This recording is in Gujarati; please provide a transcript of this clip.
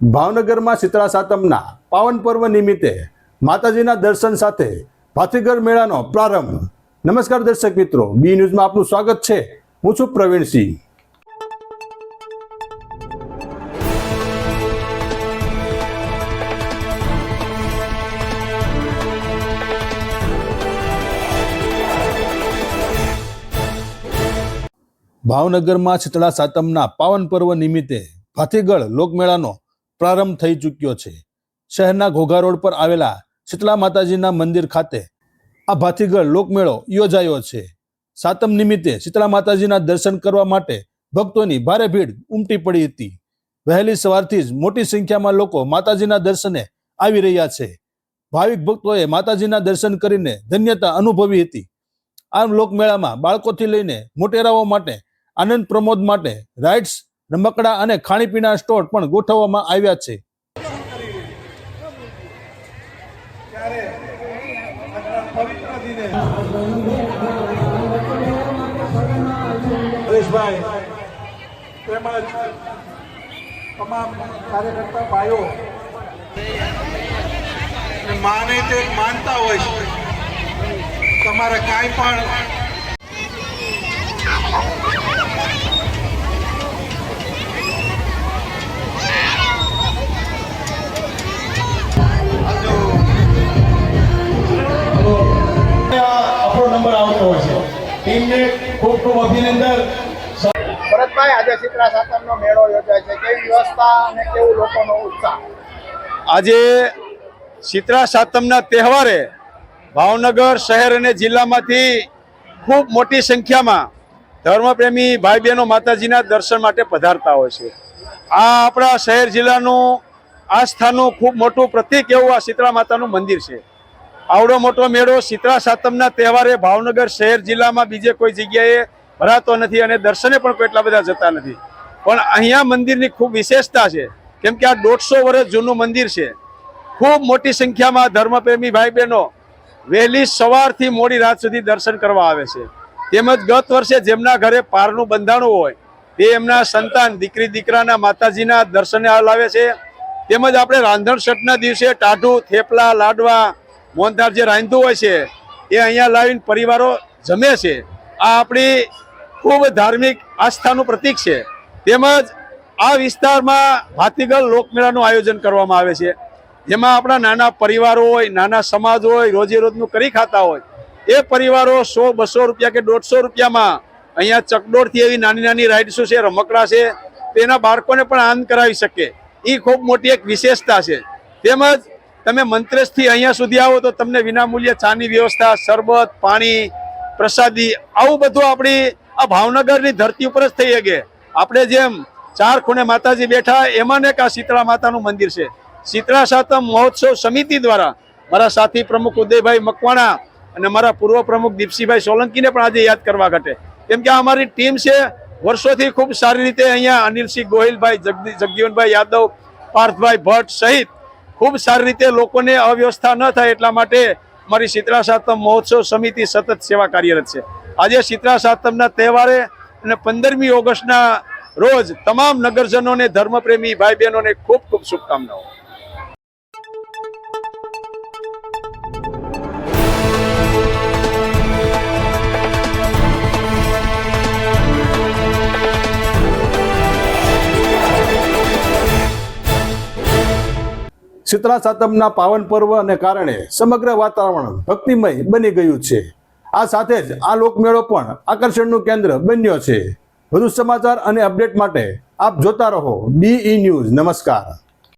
ભાવનગરમાં શીતળા સાતમના પાવન પર્વ નિમિત્તે માતાજીના દર્શન સાથે ભાતીગર મેળાનો પ્રારંભ. નમસ્કાર દર્શક મિત્રો, બી ન્યૂઝમાં આપનું સ્વાગત છે. હું છું પ્રવીણસિંહ ભાવનગરમાં શીતળા સાતમના પાવન પર્વ નિમિત્તે ભાતીગળ લોકમેળાનો પ્રારંભ થઈ ચૂક્યો છે. શહેરના ઘોઘા રોડ પર આવેલા શીતલા માતાજીના મંદિર ખાતે આ ભાતીગળ લોકમેળો યોજાયો છે. સાતમ નિમિત્તે શીતલા માતાજીના દર્શન કરવા માટે ભક્તોની ભારે ભીડ ઉમટી પડી હતી. વહેલી સવારથી જ મોટી સંખ્યામાં લોકો માતાજીના દર્શને આવી રહ્યા છે. ભાવિક ભક્તોએ માતાજીના દર્શન કરીને ધન્યતા અનુભવી હતી. આ લોકમેળામાં બાળકોથી લઈને મોટેરાઓ માટે આનંદ પ્રમોદ માટે રાઇડ્સ રમકડા અને ખાણીપીણા સ્ટોર પણ ગોઠવવામાં આવ્યા છે. હરેશભાઈ, તેમજ તમામ કાર્યકર્તા ભાઈઓ માને તે માનતા હોય છે. તમારે કાંઈ પણ ખૂબ અભિનંદન. ભરતભાઈ આજે શીતળા સાતમનો મેળો યોજાય છે. કેવી વ્યવસ્થા અને કેવું લોકોનો ઉત્સાહ? આજે શીતળા સાતમના તહેવારે ભાવનગર શહેર અને જિલ્લામાંથી ખૂબ મોટી સંખ્યામાં ધર્મપ્રેમી ભાઈ બહેનો માતાજીના દર્શન માટે પધારતા હોય છે. આ આપણા શહેર જિલ્લાનું આસ્થાનું ખૂબ મોટું પ્રતિક એવું આ શીતળા માતાનું મંદિર છે. આવડો મોટો મેળો શીતળા સાતમના તહેવારે ભાવનગર શહેર જિલ્લામાં બીજે કોઈ જગ્યાએ ભરાતો નથી અને દર્શને પણ એટલા બધા જતા નથી. પણ અહીંયા મંદિરની ખૂબ વિશેષતા છે. કેમ કે આ દોઢસો વર્ષ જૂનું મંદિર છે. ખૂબ મોટી સંખ્યામાં ધર્મપ્રેમી ભાઈ બહેનો વહેલી સવારથી મોડી રાત સુધી દર્શન કરવા આવે છે. તેમજ ગત વર્ષે જેમના ઘરે પારનું બંધાણું હોય, તે એમના સંતાન, દીકરી, દીકરાના માતાજીના દર્શને લાવે છે. તેમજ આપણે રાંધણ છઠના દિવસે ટાઢું, થેપલા, લાડવા, મોહનથાળ જે રાંધતું હોય છે, એ અહીંયા લાવીને પરિવારો જમે છે. આ આપણી ખૂબ ધાર્મિક આસ્થાનું પ્રતીક છે. તેમજ આ વિસ્તારમાં ભાતીગળ લોકમેળાનું આયોજન કરવામાં આવે છે. જેમાં આપણા નાના પરિવારો હોય, નાના સમાજ હોય રોજે રોજનું કરી ખાતા હોય, એ પરિવારો સો, બસો રૂપિયા કે દોઢસો રૂપિયામાં અહીંયા ચકડોળથી એવી નાની નાની રાઇડ્સો છે, રમકડા છે, તેના બાળકોને પણ આનંદ કરાવી શકે. એ ખૂબ મોટી એક વિશેષતા છે. તેમજ તમે મંત્રેશથી અહીંયા સુધી આવો તો તમને વિનામૂલ્યે ચાની વ્યવસ્થા, શરબત, પાણી, પ્રસાદી, આવું બધું આપણી આ ભાવનગરની ધરતી ઉપર જ થઈ શકે. આપણે જેમ ચાર ખૂણે માતાજી બેઠા, એમાં ને આ શીતળા માતાનું મંદિર છે. શીતળા સાતમ મહોત્સવ સમિતિ દ્વારા મારા સાથી પ્રમુખ ઉદયભાઈ મકવાણા અને મારા પૂર્વ પ્રમુખ દીપસિંહભાઈ સોલંકીને પણ આજે યાદ કરવા ઘટે. કેમ કે આ અમારી ટીમ છે, વર્ષોથી ખૂબ સારી રીતે અહીંયા અનિલસિંહ ગોહિલભાઈ જગજીવનભાઈ યાદવ, પાર્થભાઈ ભટ્ટ સહિત ખૂબ સારી રીતે લોકોને અવ્યવસ્થા ન થાય એટલા માટે અમારી શીતળા સાતમ મહોત્સવ સમિતિ સતત સેવા કાર્યરત છે. આજે શીતળા સાતમના તહેવારે અને પંદરમી ઓગસ્ટના રોજ તમામ નગરજનોને ધર્મપ્રેમી ભાઈ બહેનોને ખૂબ ખૂબ શુભકામનાઓ. શીતળા સાતમના પાવન પર્વને કારણે સમગ્ર વાતાવરણ ભક્તિમય બની ગયું છે. આ સાથે જ આ લોકમેળો પણ આકર્ષણનું કેન્દ્ર બન્યો છે. વધુ સમાચાર અને અપડેટ માટે આપ જોતા રહો બી ઈ ન્યૂઝ નમસ્કાર.